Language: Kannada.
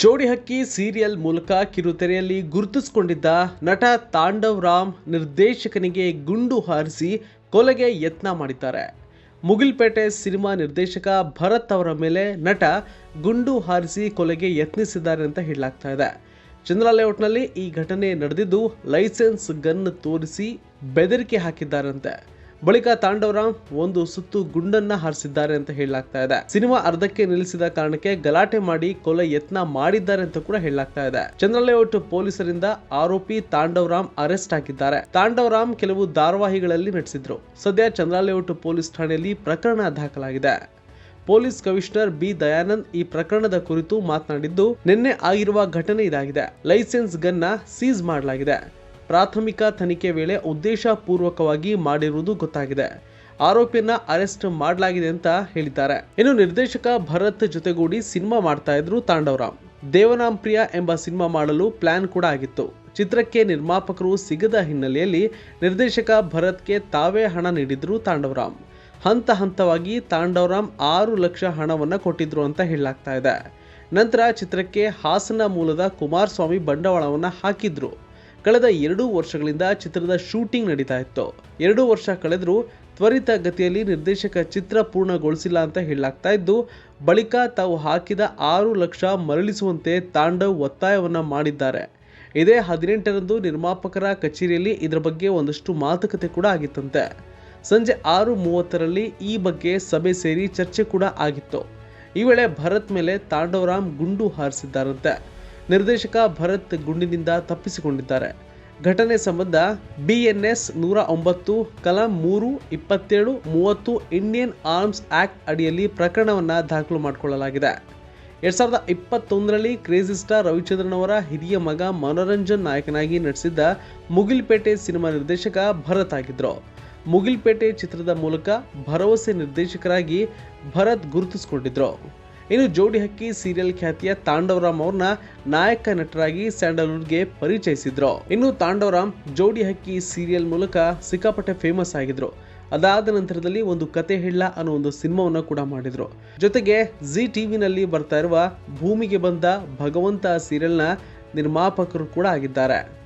ಜೋಡಿ ಹಕ್ಕಿ ಸೀರಿಯಲ್ ಮೂಲಕ ಕಿರುತೆರೆಯಲ್ಲಿ ಗುರುತಿಸಿಕೊಂಡಿದ್ದ ನಟ ತಾಂಡವ್ ರಾಮ್ ನಿರ್ದೇಶಕನಿಗೆ ಗುಂಡು ಹಾರಿಸಿ ಕೊಲೆಗೆ ಯತ್ನ ಮಾಡಿದ್ದಾರೆ. ಮುಗಿಲ್ಪೇಟೆ ಸಿನಿಮಾ ನಿರ್ದೇಶಕ ಭರತ್ ಅವರ ಮೇಲೆ ನಟ ಗುಂಡು ಹಾರಿಸಿ ಕೊಲೆಗೆ ಯತ್ನಿಸಿದ್ದಾರೆ ಅಂತ ಹೇಳಲಾಗ್ತಾ ಇದೆ. ಚಂದ್ರ ಲೇಔಟ್ನಲ್ಲಿ ಈ ಘಟನೆ ನಡೆದಿದ್ದು ಲೈಸೆನ್ಸ್ ಗನ್ ತೋರಿಸಿ ಬೆದರಿಕೆ ಹಾಕಿದ್ದಾರಂತೆ. ಬಳಿಕ ತಾಂಡವರಾಮ್ ಒಂದು ಸುತ್ತು ಗುಂಡನ್ನ ಹಾರಿಸಿದ್ದಾರೆ ಅಂತ ಹೇಳಲಾಗ್ತಾ ಇದೆ. ಸಿನಿಮಾ ಅರ್ಧಕ್ಕೆ ನಿಲ್ಲಿಸಿದ ಕಾರಣಕ್ಕೆ ಗಲಾಟೆ ಮಾಡಿ ಕೊಲೆ ಯತ್ನ ಮಾಡಿದ್ದಾರೆ ಅಂತ ಕೂಡ ಹೇಳಲಾಗ್ತಾ ಇದೆ. ಚಂದ್ರಲೇಔಟ್ ಪೊಲೀಸರಿಂದ ಆರೋಪಿ ತಾಂಡವರಾಮ್ ಅರೆಸ್ಟ್ ಆಗಿದ್ದಾರೆ ತಾಂಡವರಾಮ್ ಕೆಲವು ಧಾರಾವಾಹಿಗಳಲ್ಲಿ ನಟಿಸಿದ್ರು. ಸದ್ಯ ಚಂದ್ರಲೇಔಟ್ ಪೊಲೀಸ್ ಠಾಣೆಯಲ್ಲಿ ಪ್ರಕರಣ ದಾಖಲಾಗಿದೆ. ಪೊಲೀಸ್ ಕಮಿಷನರ್ ಬಿ ದಯಾನಂದ್ ಈ ಪ್ರಕರಣದ ಕುರಿತು ಮಾತನಾಡಿದ್ದು, ನಿನ್ನೆ ಆಗಿರುವ ಘಟನೆ ಇದಾಗಿದೆ. ಲೈಸೆನ್ಸ್ ಗನ್ನ ಸೀಸ್ ಮಾಡಲಾಗಿದೆ. ಪ್ರಾಥಮಿಕ ತನಿಖೆ ವೇಳೆ ಉದ್ದೇಶಪೂರ್ವಕವಾಗಿ ಮಾಡಿರುವುದು ಗೊತ್ತಾಗಿದೆ. ಆರೋಪಿಯನ್ನ ಅರೆಸ್ಟ್ ಮಾಡಲಾಗಿದೆ ಅಂತ ಹೇಳಿದ್ದಾರೆ. ಇನ್ನು ನಿರ್ದೇಶಕ ಭರತ್ ಜೊತೆಗೂಡಿ ಸಿನಿಮಾ ಮಾಡ್ತಾ ಇದ್ರು ತಾಂಡವರಾಮ್. ದೇವನಾಂಪ್ರಿಯ ಎಂಬ ಸಿನಿಮಾ ಮಾಡಲು ಪ್ಲಾನ್ ಕೂಡ ಆಗಿತ್ತು. ಚಿತ್ರಕ್ಕೆ ನಿರ್ಮಾಪಕರು ಸಿಗದ ಹಿನ್ನೆಲೆಯಲ್ಲಿ ನಿರ್ದೇಶಕ ಭರತ್ಗೆ ತಾವೇ ಹಣ ನೀಡಿದ್ರು ತಾಂಡವರಾಮ್. ಹಂತ ಹಂತವಾಗಿ ತಾಂಡವರಾಮ್ ಆರು ಲಕ್ಷ ಹಣವನ್ನು ಕೊಟ್ಟಿದ್ರು ಅಂತ ಹೇಳಲಾಗ್ತಾ ಇದೆ. ನಂತರ ಚಿತ್ರಕ್ಕೆ ಹಾಸನ ಮೂಲದ ಕುಮಾರಸ್ವಾಮಿ ಬಂಡವಾಳವನ್ನು ಹಾಕಿದ್ರು. ಕಳೆದ ಎರಡೂ ವರ್ಷಗಳಿಂದ ಚಿತ್ರದ ಶೂಟಿಂಗ್ ನಡೀತಾ ಇತ್ತು. ಎರಡು ವರ್ಷ ಕಳೆದರೂ ತ್ವರಿತ ಗತಿಯಲ್ಲಿ ನಿರ್ದೇಶಕ ಚಿತ್ರ ಪೂರ್ಣಗೊಳಿಸಿಲ್ಲ ಅಂತ ಹೇಳಲಾಗ್ತಾ ಇದ್ದು, ಬಳಿಕ ತಾವು ಹಾಕಿದ ಆರು ಲಕ್ಷ ಮರಳಿಸುವಂತೆ ತಾಂಡವ್ ಒತ್ತಾಯವನ್ನು ಮಾಡಿದ್ದಾರೆ. ಇದೇ ಹದಿನೆಂಟರಂದು ನಿರ್ಮಾಪಕರ ಕಚೇರಿಯಲ್ಲಿ ಇದರ ಬಗ್ಗೆ ಒಂದಷ್ಟು ಮಾತುಕತೆ ಕೂಡ ಆಗಿತ್ತಂತೆ. ಸಂಜೆ ಆರು ಮೂವತ್ತರಲ್ಲಿ ಈ ಬಗ್ಗೆ ಸಭೆ ಸೇರಿ ಚರ್ಚೆ ಕೂಡ ಆಗಿತ್ತು. ಈ ವೇಳೆ ಭರತ್ ಮೇಲೆ ತಾಂಡವರಾಮ್ ಗುಂಡು ಹಾರಿಸಿದ್ದಾರಂತೆ. ನಿರ್ದೇಶಕ ಭರತ್ ಗುಂಡಿನಿಂದ ತಪ್ಪಿಸಿಕೊಂಡಿದ್ದಾರೆ. ಘಟನೆ ಸಂಬಂಧ ಬಿಎನ್ಎಸ್ ನೂರ ಒಂಬತ್ತು, ಕಲಂ ಮೂರು, ಇಪ್ಪತ್ತೇಳು, ಮೂವತ್ತು ಇಂಡಿಯನ್ ಆರ್ಮ್ಸ್ ಆಕ್ಟ್ ಅಡಿಯಲ್ಲಿ ಪ್ರಕರಣವನ್ನು ದಾಖಲು ಮಾಡಿಕೊಳ್ಳಲಾಗಿದೆ. ಎರಡ್ ಸಾವಿರದ ಇಪ್ಪತ್ತೊಂದರಲ್ಲಿ ಕ್ರೇಜಿ ಸ್ಟಾರ್ ರವಿಚಂದ್ರನ್ ಅವರ ಹಿರಿಯ ಮಗ ಮನೋರಂಜನ್ ನಾಯಕನಾಗಿ ನಟಿಸಿದ್ದ ಮುಗಿಲ್ಪೇಟೆ ಸಿನಿಮಾ ನಿರ್ದೇಶಕ ಭರತ್ ಆಗಿದ್ರು. ಮುಗಿಲ್ಪೇಟೆ ಚಿತ್ರದ ಮೂಲಕ ಭರವಸೆ ನಿರ್ದೇಶಕರಾಗಿ ಭರತ್ ಗುರುತಿಸಿಕೊಂಡಿದ್ರು. ಇನ್ನು ಜೋಡಿ ಹಕ್ಕಿ ಸೀರಿಯಲ್ ಖ್ಯಾತಿಯ ತಾಂಡವರಾಮ್ ಅವ್ರನ್ನ ನಾಯಕ ನಟರಾಗಿ ಸ್ಯಾಂಡಲ್ವುಡ್ಗೆ ಪರಿಚಯಿಸಿದ್ರು. ಇನ್ನು ತಾಂಡವರಾಮ್ ಜೋಡಿ ಹಕ್ಕಿ ಸೀರಿಯಲ್ ಮೂಲಕ ಸಿಕ್ಕಾಪಟ್ಟೆ ಫೇಮಸ್ ಆಗಿದ್ರು. ಅದಾದ ನಂತರದಲ್ಲಿ ಒಂದು ಕತೆ ಹೇಳ ಅನ್ನೋ ಒಂದು ಸಿನಿಮಾವನ್ನು ಕೂಡ ಮಾಡಿದ್ರು. ಜೊತೆಗೆ ಜಿ ಟಿವಿನಲ್ಲಿ ಬರ್ತಾ ಇರುವ ಭೂಮಿಗೆ ಬಂದ ಭಗವಂತ ಸೀರಿಯಲ್ನ ನಿರ್ಮಾಪಕರು ಕೂಡ ಆಗಿದ್ದಾರೆ.